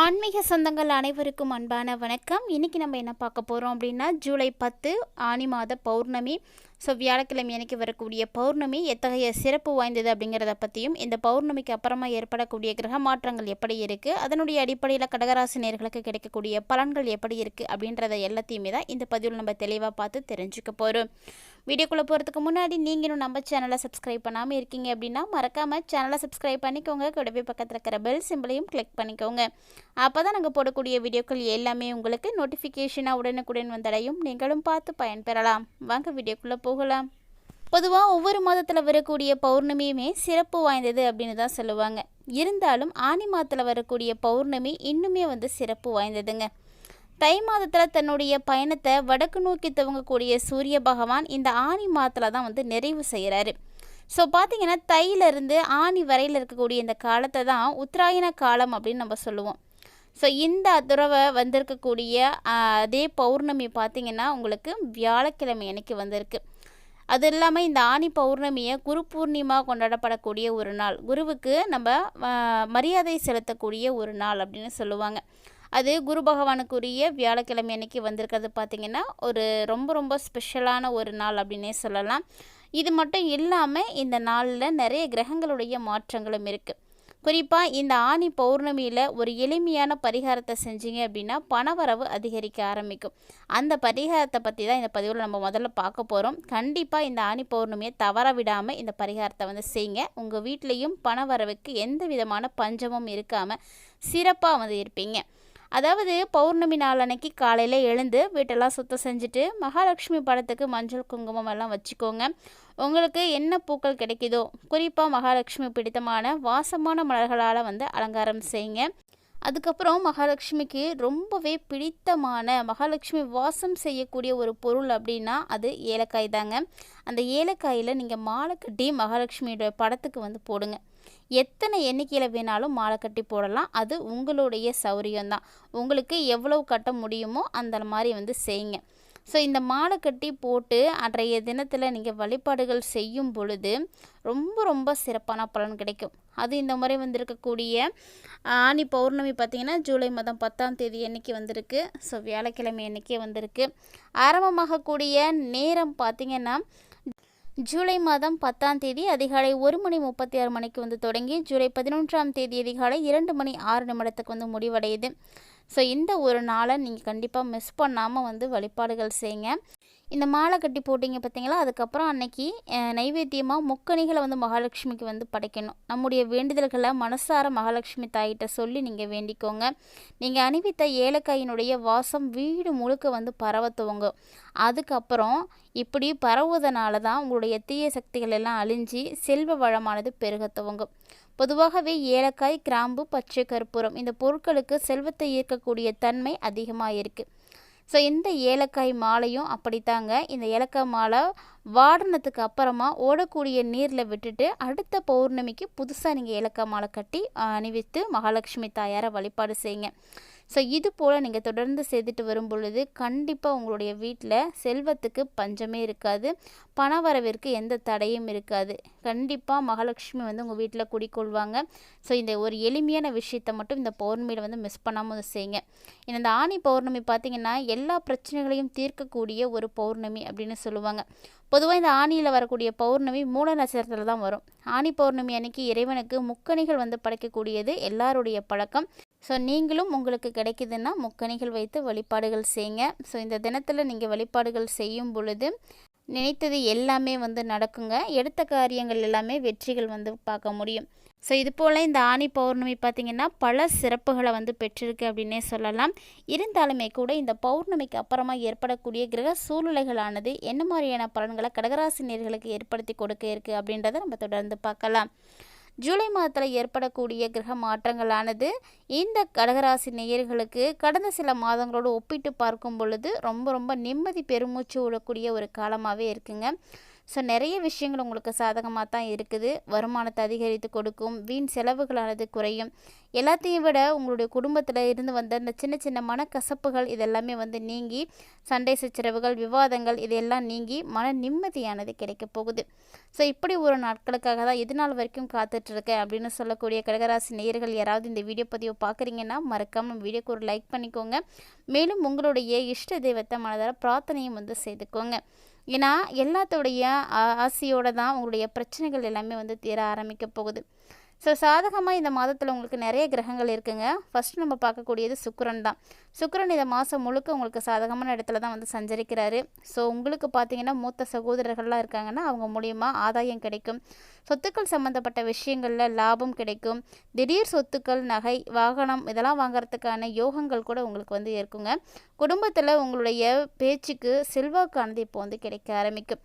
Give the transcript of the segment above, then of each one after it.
ஆன்மீக சொந்தங்கள் அனைவருக்கும் அன்பான வணக்கம். இன்றைக்கி நம்ம என்ன பார்க்க போகிறோம் அப்படின்னா ஜூலை பத்து ஆனி மாத பௌர்ணமி. ஸோ வியாழக்கிழமை அன்னைக்கு வரக்கூடிய பௌர்ணமி எத்தகைய சிறப்பு வாய்ந்தது அப்படிங்கிறத பற்றியும் இந்த பௌர்ணமிக்கு அப்புறமா ஏற்படக்கூடிய கிரக மாற்றங்கள் எப்படி இருக்குது அதனுடைய அடிப்படையில் கடகராசி நேர்களுக்கு கிடைக்கக்கூடிய பலன்கள் எப்படி இருக்குது அப்படின்றத எல்லாத்தையுமே தான் இந்த பதிவில் நம்ம தெளிவாக பார்த்து தெரிஞ்சுக்க போகிறோம் வீடியோக்குள்ளே போகிறதுக்கு முன்னாடி நீங்களும் நம்ம சேனலை சப்ஸ்கிரைப் பண்ணாமல் இருக்கீங்க அப்படின்னா மறக்காமல் சேனலை சப்ஸ்கிரைப் பண்ணிக்கோங்க. கூடவே பக்கத்தில் இருக்கிற பெல் சிம்பிளையும் கிளிக் பண்ணிக்கோங்க. அப்போ தான் நாங்கள் போடக்கூடிய வீடியோக்கள் எல்லாமே உங்களுக்கு நோட்டிஃபிகேஷனாக உடனுக்குடன் வந்தடையும். நீங்களும் பார்த்து பயன்பெறலாம். வாங்க வீடியோக்குள்ளே போ போகலாம். பொதுவாக ஒவ்வொரு மாதத்தில் வரக்கூடிய பௌர்ணமியுமே சிறப்பு வாய்ந்தது அப்படின்னு தான் சொல்லுவாங்க. இருந்தாலும் ஆனி மாதத்தில் வரக்கூடிய பௌர்ணமி இன்னுமே வந்து சிறப்பு வாய்ந்ததுங்க. தை மாதத்தில் தன்னுடைய பயணத்தை வடக்கு நோக்கி துவங்கக்கூடிய சூரிய பகவான் இந்த ஆனி மாதத்தில் தான் வந்து நிறைவு செய்கிறாரு ஸோ பார்த்தீங்கன்னா தையிலிருந்து ஆணி வரையில் இருக்கக்கூடிய இந்த காலத்தை தான் உத்தராயண காலம் அப்படின்னு நம்ம சொல்லுவோம். ஸோ இந்த துறவை வந்திருக்கக்கூடிய அதே பௌர்ணமி பார்த்திங்கன்னா உங்களுக்கு வியாழக்கிழமை அன்னைக்கு வந்திருக்கு. அது இல்லாமல் இந்த ஆணி பௌர்ணமியை குரு பூர்ணிமா கொண்டாடப்படக்கூடிய ஒரு நாள். குருவுக்கு நம்ம மரியாதை செலுத்தக்கூடிய ஒரு நாள் அப்படின்னு சொல்லுவாங்க. அது குரு பகவானுக்குரிய வியாழக்கிழமை அன்னைக்கு வந்திருக்கிறது பார்த்திங்கன்னா ஒரு ரொம்ப ரொம்ப ஸ்பெஷலான ஒரு நாள் அப்படின்னே சொல்லலாம். இது மட்டும் இல்லாமல் இந்த நாளில் நிறைய கிரகங்களுடைய மாற்றங்களும் இருக்குது குறிப்பாக இந்த ஆணி பௌர்ணமியில் ஒரு எளிமையான பரிகாரத்தை செஞ்சீங்க அப்படின்னா பணவரவு அதிகரிக்க ஆரம்பிக்கும். அந்த பரிகாரத்தை பற்றி தான் இந்த பதிவில் நம்ம முதல்ல பார்க்க போகிறோம் கண்டிப்பாக இந்த ஆணி பௌர்ணமியை தவற விடாமல் இந்த பரிகாரத்தை வந்து செய்யுங்க உங்கள் வீட்லேயும் பணவரவுக்கு எந்த விதமான பஞ்சமும் இருக்காமல் சிறப்பாக வந்து இருப்பீங்க. அதாவது பௌர்ணமி நாள் அன்னைக்கு காலையில் எழுந்து வீட்டெல்லாம் சுத்தம் செஞ்சுட்டு மகாலட்சுமி படத்துக்கு மஞ்சள் குங்குமம் எல்லாம் வச்சுக்கோங்க. உங்களுக்கு என்ன பூக்கள் கிடைக்குதோ குறிப்பாக மகாலட்சுமி பிடித்தமான வாசமான மலர்களால் வந்து அலங்காரம் செய்யுங்க. அதுக்கப்புறம் மகாலட்சுமிக்கு ரொம்பவே பிடித்தமான மகாலட்சுமி வாசம் செய்யக்கூடிய ஒரு பொருள் அப்படின்னா அது ஏலக்காய் தாங்க. அந்த ஏலக்காயில் நீங்கள் மாலை கட்டி மகாலட்சுமியோட படத்துக்கு வந்து போடுங்க. எத்தனை எண்ணிக்கையில் வேணாலும் மாலை கட்டி போடலாம். அது உங்களுடைய சௌரியம்தான். உங்களுக்கு எவ்வளவு கட்ட முடியுமோ அந்த மாதிரி வந்து செய்யுங்க. ஸோ இந்த மாலை கட்டி போட்டு அன்றைய தினத்தில் நீங்கள் வழிபாடுகள் செய்யும் பொழுது ரொம்ப ரொம்ப சிறப்பான பலன் கிடைக்கும். அது இந்த முறை வந்திருக்கக்கூடிய ஆனி பௌர்ணமி பார்த்திங்கன்னா ஜூலை மாதம் பத்தாம் தேதி அன்னைக்கு வந்திருக்கு. ஸோ வியாழக்கிழமை அன்னைக்கே வந்திருக்கு. ஆரம்பமாகக்கூடிய நேரம் பார்த்திங்கன்னா ஜூலை மாதம் பத்தாம் தேதி அதிகாலை ஒரு மணி முப்பத்தி ஆறு மணிக்கு வந்து தொடங்கி ஜூலை பதினொன்றாம் தேதி அதிகாலை இரண்டு மணி ஆறு நிமிடத்துக்கு வந்து முடிவடையுது. ஸோ இந்த ஒரு நாளை நீங்கள் கண்டிப்பாக மிஸ் பண்ணாமல் வந்து வழிபாடுகள் செய்யுங்க. இந்த மாலை கட்டி போட்டிங்க பார்த்தீங்களா அதுக்கப்புறம் அன்னைக்கு நைவேத்தியமாக முக்கணிகளை வந்து மகாலட்சுமிக்கு வந்து படைக்கணும். நம்முடைய வேண்டுதல்களை மனசார மகாலட்சுமி தாயிட்ட சொல்லி நீங்கள் வேண்டிக்கோங்க. நீங்கள் அணிவித்த ஏலக்காயினுடைய வாசம் வீடு முழுக்க வந்து பரவ துவங்கும். அதுக்கப்புறம் இப்படி பரவுவதனால தான் உங்களுடைய தீய சக்திகள் எல்லாம் அழிஞ்சி செல்வ வளமானது பெருக துவங்கும். பொதுவாகவே ஏலக்காய் கிராம்பு பச்சை கற்பூரம் இந்த பொருட்களுக்கு செல்வத்தை ஈர்க்கக்கூடிய தன்மை அதிகமாக இருக்குது ஸோ இந்த ஏலக்காய் மாலையும் அப்படித்தாங்க. இந்த ஏலக்காய் மாலை வாடினதுக்கு அப்புறமா ஓடக்கூடிய நீரில் விட்டுட்டு அடுத்த பௌர்ணமிக்கு புதுசாக நீங்கள் ஏலக்காய் மாலை கட்டி அணிவித்து மகாலட்சுமி தாயாரை வழிபாடு செய்யுங்க. ஸோ இது போல் நீங்கள் தொடர்ந்து செய்துட்டு வரும் பொழுது கண்டிப்பாக உங்களுடைய வீட்டில் செல்வத்துக்கு பஞ்சமே இருக்காது. பண வரவிற்கு எந்த தடையும் இருக்காது. கண்டிப்பாக மகாலட்சுமி வந்து உங்கள் வீட்டில் குடிக்கொள்வாங்க ஸோ இந்த ஒரு எளிமையான விஷயத்தை மட்டும் இந்த பௌர்ணமியில் வந்து மிஸ் பண்ணாமல் செய்யுங்க. இந்த ஆணி பௌர்ணமி பார்த்திங்கன்னா எல்லா பிரச்சனைகளையும் தீர்க்கக்கூடிய ஒரு பௌர்ணமி அப்படின்னு சொல்லுவாங்க. பொதுவாக இந்த ஆணியில் வரக்கூடிய பௌர்ணமி மூல நட்சத்திரத்தில் தான் வரும். ஆணி பௌர்ணமி அன்னைக்கு இறைவனுக்கு முக்கணிகள் வந்து படைக்கக்கூடியது எல்லாருடைய பழக்கம். ஸோ நீங்களும் உங்களுக்கு கிடைக்குதுன்னா முக்கணிகள் வைத்து வழிபாடுகள் செய்யுங்க ஸோ இந்த தினத்தில் நீங்கள் வழிபாடுகள் செய்யும் பொழுது நினைத்தது எல்லாமே வந்து நடக்குங்க. எடுத்த காரியங்கள் எல்லாமே வெற்றிகள் வந்து பார்க்க முடியும். ஸோ இது போல் இந்த ஆணி பௌர்ணமி பார்த்திங்கன்னா பல சிறப்புகளை வந்து பெற்றிருக்கு அப்படின்னே சொல்லலாம். இருந்தாலுமே கூட இந்த பௌர்ணமிக்கு அப்புறமா ஏற்படக்கூடிய கிரக சூழ்நிலைகளானது என்ன மாதிரியான பலன்களை கடகராசி நேர்களுக்கு ஏற்படுத்தி கொடுக்க இருக்குது அப்படின்றத நம்ம தொடர்ந்து பார்க்கலாம். ஜூலை மாதத்தில் ஏற்படக்கூடிய கிரக மாற்றங்களானது இந்த கடகராசி நேயர்களுக்கு கடந்த சில மாதங்களோடு ஒப்பிட்டு பார்க்கும் பொழுது ரொம்ப ரொம்ப நிம்மதி பெருமூச்சு விடக்கூடிய ஒரு காலமாகவே இருக்குங்க. ஸோ நிறைய விஷயங்கள் உங்களுக்கு சாதகமாக தான் இருக்குது. வருமானத்தை அதிகரித்து கொடுக்கும் வீண் செலவுகளானது குறையும். எல்லாத்தையும் விட உங்களுடைய குடும்பத்தில் இருந்து வந்த இந்த சின்ன சின்ன மனக்கசப்புகள் இதெல்லாமே வந்து நீங்கி சண்டை சச்சரவுகள் விவாதங்கள் இதெல்லாம் நீங்கி மன நிம்மதியானது கிடைக்க போகுது. ஸோ இப்படி ஒரு நாட்களுக்காக தான் இது நாள் வரைக்கும் காத்துட்ருக்கேன் அப்படின்னு சொல்லக்கூடிய கடகராசி நேயர்கள் யாராவது இந்த வீடியோ பதிவை பார்க்குறீங்கன்னா மறக்காமல் வீடியோக்கு ஒரு லைக் பண்ணிக்கோங்க. மேலும் உங்களுடைய இஷ்ட தெய்வத்தை மனதார பிரார்த்தனையும் வந்து செய்துக்கோங்க. ஏன்னா எல்லாத்தோடைய ஆசையோடு தான் உங்களுடைய பிரச்சனைகள் எல்லாமே வந்து தீர ஆரம்பிக்க போகுது. ஸோ சாதகமாக இந்த மாதத்தில் உங்களுக்கு நிறைய கிரகங்கள் இருக்குங்க. ஃபஸ்ட் நம்ம பார்க்கக்கூடியது சுக்கரன் தான். சுக்கரன் இந்த மாதம் முழுக்க உங்களுக்கு சாதகமான இடத்துல தான் வந்து சஞ்சரிக்கிறாரு. ஸோ உங்களுக்கு பார்த்தீங்கன்னா மூத்த சகோதரர்கள்லாம் இருக்காங்கன்னா அவங்க மூலியமாக ஆதாயம் கிடைக்கும். சொத்துக்கள் சம்மந்தப்பட்ட விஷயங்களில் லாபம் கிடைக்கும். திடீர் சொத்துக்கள் நகை வாகனம் இதெல்லாம் வாங்குறதுக்கான யோகங்கள் கூட உங்களுக்கு வந்து இருக்குங்க. குடும்பத்தில் உங்களுடைய பேச்சுக்கு செல்வாக்கானது இப்போ வந்து கிடைக்க ஆரம்பிக்கும்.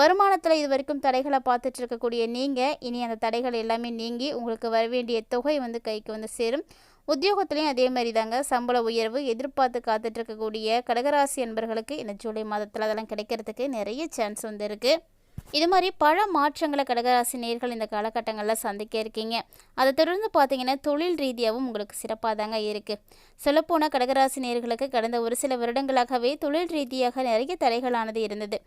வருமானத்தில் இது வரைக்கும் தடைகளை பார்த்துட்டு இருக்கக்கூடிய நீங்கள் இனி அந்த தடைகள் எல்லாமே நீங்கி உங்களுக்கு வர வேண்டிய தொகை வந்து கைக்கு வந்து சேரும். உத்தியோகத்துலேயும் அதே மாதிரி தாங்க சம்பள உயர்வு எதிர்பார்த்து காத்துட்டு இருக்கக்கூடிய கடகராசி என்பர்களுக்கு இந்த ஜூலை மாதத்தில் அதெல்லாம் கிடைக்கிறதுக்கு நிறைய சான்ஸ் வந்து இருக்குது இது மாதிரி பல மாற்றங்களை கடகராசி நேர்கள் இந்த காலகட்டங்களில் சந்திக்க இருக்கீங்க. அதை தொடர்ந்து பார்த்தீங்கன்னா தொழில் ரீதியாகவும் உங்களுக்கு சிறப்பாக தாங்க இருக்குது சொல்லப்போனால் கடகராசி நேர்களுக்கு கடந்த ஒரு சில வருடங்களாகவே தொழில் ரீதியாக நிறைய தடைகளானது இருந்தது.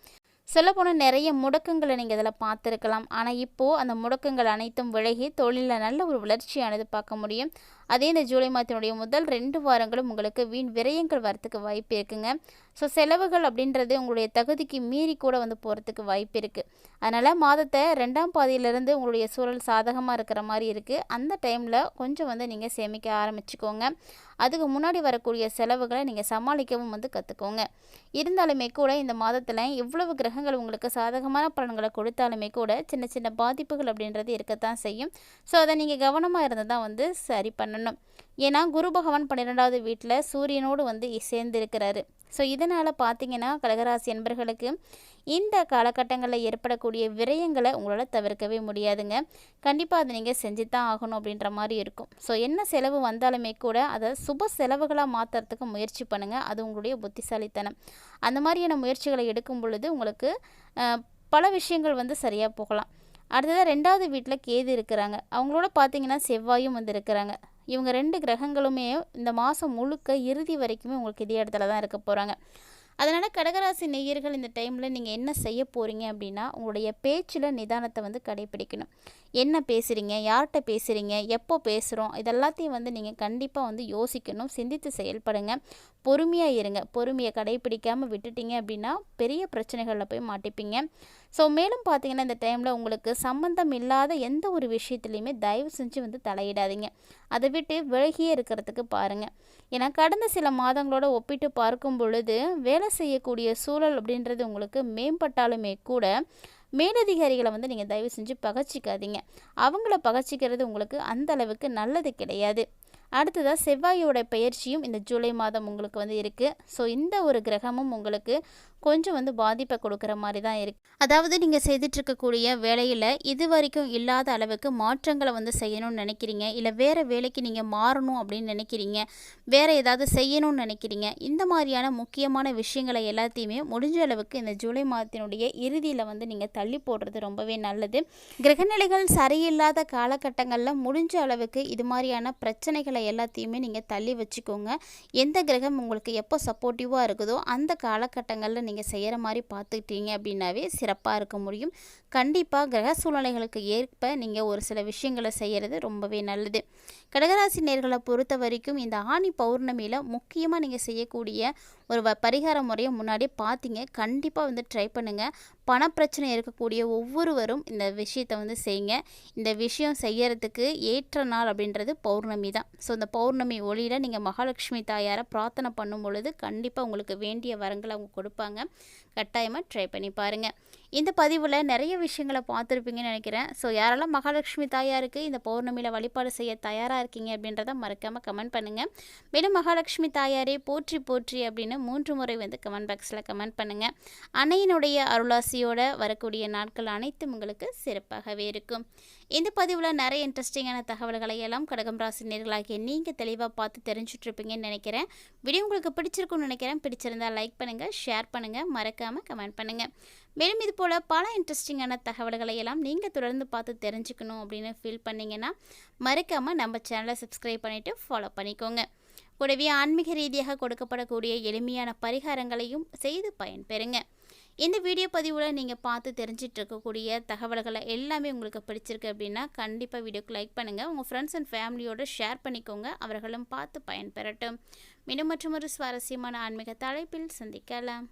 சொல்லப்போனால் நிறைய முடக்கங்களை நீங்கள் இதில் பார்த்துருக்கலாம். ஆனால் இப்போது அந்த முடக்கங்கள் அனைத்தும் விலகி தொழிலில் நல்ல ஒரு வளர்ச்சியானது பார்க்க முடியும். அதே இந்த ஜூலை மாதத்தினுடைய முதல் ரெண்டு வாரங்களும் உங்களுக்கு வீண் விரயங்கள் வரத்துக்கு வாய்ப்பு இருக்குங்க. ஸோ செலவுகள் அப்படின்றது உங்களுடைய தகுதிக்கு மீறி கூட வந்து போகிறதுக்கு வாய்ப்பு இருக்குது அதனால் மாதத்தை ரெண்டாம் பாதியிலிருந்து உங்களுடைய சூழல் சாதகமாக இருக்கிற மாதிரி இருக்குது அந்த டைமில் கொஞ்சம் வந்து நீங்கள் சேமிக்க ஆரம்பிச்சுக்கோங்க. அதுக்கு முன்னாடி வரக்கூடிய செலவுகளை நீங்கள் சமாளிக்கவும் வந்து கற்றுக்கோங்க இருந்தாலுமே கூட இந்த மாதத்தில் இவ்வளவு கிரகங்கள் உங்களுக்கு சாதகமான பலன்களை கொடுத்தாலுமே கூட சின்ன சின்ன பாதிப்புகள் அப்படின்றது இருக்கத்தான் செய்யும். ஸோ அதை நீங்கள் கவனமாக இருந்து தான் வந்து சரி பண்ணணும். பண்ணணும். ஏன்னா குரு பகவான் பன்னிரெண்டாவது வீட்டில் சூரியனோடு வந்து சேர்ந்திருக்கிறாரு. ஸோ இதனால் பார்த்தீங்கன்னா கடகராசி என்பர்களுக்கு இந்த காலகட்டங்களில் ஏற்படக்கூடிய விரயங்களை உங்களால் தவிர்க்கவே முடியாதுங்க. கண்டிப்பாக அதை நீங்கள் செஞ்சு தான் ஆகணும் அப்படின்ற மாதிரி இருக்கும். ஸோ என்ன செலவு வந்தாலுமே கூட அதை சுப செலவுகளாக மாற்றுறதுக்கு முயற்சி பண்ணுங்கள் அது உங்களுடைய புத்திசாலித்தனம். அந்த மாதிரியான முயற்சிகளை எடுக்கும் பொழுது உங்களுக்கு பல விஷயங்கள் வந்து சரியாக போகலாம். அடுத்ததாக ரெண்டாவது வீட்டில் கேது இருக்கிறாங்க. அவங்களோட பார்த்தீங்கன்னா செவ்வாயும் வந்து இருக்கிறாங்க. இவங்க ரெண்டு கிரகங்களுமே இந்த மாதம் முழுக்க இறுதி வரைக்குமே உங்களுக்கு இதே இடத்துல தான் இருக்க போகிறாங்க அதனால் கடகராசி நெய்யர்கள் இந்த டைமில் நீங்கள் என்ன செய்ய போகிறீங்க அப்படின்னா உங்களுடைய பேச்சில் நிதானத்தை வந்து கடைபிடிக்கணும். என்ன பேசுகிறீங்க யார்கிட்ட பேசுகிறீங்க எப்போ பேசுகிறோம் இதெல்லாத்தையும் வந்து நீங்கள் கண்டிப்பாக வந்து யோசிக்கணும். சிந்தித்து செயல்படுங்க. பொறுமையாக இருங்க. பொறுமையை கடைபிடிக்காமல் விட்டுட்டீங்க அப்படின்னா பெரிய பிரச்சனைகளில் போய் மாட்டிப்பீங்க. ஸோ மேலும் பார்த்தீங்கன்னா இந்த டைமில் உங்களுக்கு சம்மந்தம் இல்லாத எந்த ஒரு விஷயத்துலையுமே தயவு செஞ்சு வந்து தலையிடாதீங்க. அதை விட்டு விலகியே இருக்கிறதுக்கு பாருங்கள் ஏன்னா கடந்த சில மாதங்களோட ஒப்பிட்டு பார்க்கும் பொழுது வேலை செய்யக்கூடிய சூழல் அப்படின்றது உங்களுக்கு மேம்பட்டாலுமே கூட மேலதிகாரிகளை வந்து நீங்கள் தயவு செஞ்சு பகச்சிக்காதீங்க. அவங்கள பகச்சிக்கிறது உங்களுக்கு அந்த அளவுக்கு நல்லது கிடையாது. அடுத்ததாக செவ்வாயோட பயிற்சியும் இந்த ஜூலை மாதம் உங்களுக்கு வந்து இருக்குது ஸோ இந்த ஒரு கிரகமும் உங்களுக்கு கொஞ்சம் வந்து பாதிப்பை கொடுக்குற மாதிரி தான் இருக்குது அதாவது நீங்கள் செய்துட்ருக்கக்கூடிய வேலையில் இது வரைக்கும் இல்லாத அளவுக்கு மாற்றங்களை வந்து செய்யணும்னு நினைக்கிறீங்க. இல்லை வேறு வேலைக்கு நீங்கள் மாறணும் அப்படின்னு நினைக்கிறீங்க. வேறு ஏதாவது செய்யணும்னு நினைக்கிறீங்க. இந்த மாதிரியான முக்கியமான விஷயங்களை எல்லாத்தையுமே முடிஞ்ச அளவுக்கு இந்த ஜூலை மாதத்தினுடைய இறுதியில் வந்து நீங்கள் தள்ளி போடுறது ரொம்பவே நல்லது. கிரகநிலைகள் சரியில்லாத காலகட்டங்களில் முடிஞ்ச அளவுக்கு இது மாதிரியான பிரச்சனைகளை எல்லாத்தையுமே நீங்கள் தள்ளி வச்சுக்கோங்க. எந்த கிரகம் உங்களுக்கு எப்போ சப்போர்ட்டிவாக இருக்குதோ அந்த காலகட்டங்களில் நீங்கள் செய்கிற மாதிரி பார்த்துக்கிட்டீங்க அப்படின்னாவே சிறப்பாக இருக்க முடியும். கண்டிப்பாக கிரக சூழ்நிலைகளுக்கு ஏற்ப நீங்கள் ஒரு சில விஷயங்களை செய்கிறது ரொம்பவே நல்லது. கடகராசி நேர்களை பொறுத்த வரைக்கும் இந்த ஆணி பௌர்ணமியில் முக்கியமாக நீங்கள் செய்யக்கூடிய ஒரு வ பரிகார முறையை முன்னாடியே பார்த்தீங்க கண்டிப்பாக வந்து ட்ரை பண்ணுங்கள் பணப்பிரச்சனை இருக்கக்கூடிய ஒவ்வொருவரும் இந்த விஷயத்தை வந்து செய்யுங்க. இந்த விஷயம் செய்யறதுக்கு ஏற்ற நாள் அப்படின்றது பௌர்ணமி தான். ஸோ இந்த பௌர்ணமி ஒளியில் நீங்கள் மகாலட்சுமி தாயாரை பிரார்த்தனை பண்ணும் பொழுது கண்டிப்பாக உங்களுக்கு வேண்டிய வரங்களை அவங்க கொடுப்பாங்க. கட்டாயமாக ட்ரை பண்ணி பாருங்கள் இந்த பதிவில் நிறைய விஷயங்களை பார்த்துருப்பீங்கன்னு நினைக்கிறேன். ஸோ யாரெல்லாம் மகாலட்சுமி தாயாருக்கு இந்த பௌர்ணமியில் வழிபாடு செய்ய தயாராக இருக்கீங்க அப்படின்றத மறக்காமல் கமெண்ட் பண்ணுங்கள் மேலும் மகாலட்சுமி தாயாரே போற்றி போற்றி அப்படின்னு மூன்று முறை வந்து கமெண்ட் பாக்ஸில் கமெண்ட் பண்ணுங்கள் அன்னையினுடைய அருளாசியோடு வரக்கூடிய நாட்கள் அனைத்தும் உங்களுக்கு சிறப்பாகவே இருக்கும். இந்த பதிவில் நிறைய இன்ட்ரெஸ்டிங்கான தகவல்களை எல்லாம் கடகம் ராசி நேர்களாகிய நீங்கள் தெளிவாக பார்த்து தெரிஞ்சுட்ருப்பீங்கன்னு நினைக்கிறேன். வீடியோ உங்களுக்கு பிடிச்சிருக்குன்னு நினைக்கிறேன். பிடிச்சிருந்தா லைக் பண்ணுங்கள் ஷேர் பண்ணுங்கள் மறக்காமல் கமெண்ட் பண்ணுங்கள் மேலும் இது போல் பல இன்ட்ரெஸ்டிங்கான தகவல்களை எல்லாம் நீங்கள் தொடர்ந்து பார்த்து தெரிஞ்சுக்கணும் அப்படின்னு ஃபீல் பண்ணிங்கன்னா மறக்காமல் நம்ம சேனலை சப்ஸ்கிரைப் பண்ணிவிட்டு ஃபாலோ பண்ணிக்கோங்க. கூடவே ஆன்மீக ரீதியாக கொடுக்கப்படக்கூடிய எளிமையான பரிகாரங்களையும் செய்து பயன்பெறுங்க. இந்த வீடியோ பதிவில் நீங்கள் பார்த்து தெரிஞ்சிட்டு இருக்கக்கூடிய தகவல்களை எல்லாமே உங்களுக்கு பிடிச்சிருக்கு அப்படின்னா கண்டிப்பாக வீடியோக்கு லைக் பண்ணுங்கள் உங்கள் ஃப்ரெண்ட்ஸ் அண்ட் ஃபேமிலியோடு ஷேர் பண்ணிக்கோங்க. அவர்களும் பார்த்து பயன்பெறட்டும். மீண்டும் மற்றும் ஒரு சுவாரஸ்யமான ஆன்மீக தலைப்பில் சந்திக்கலாம்.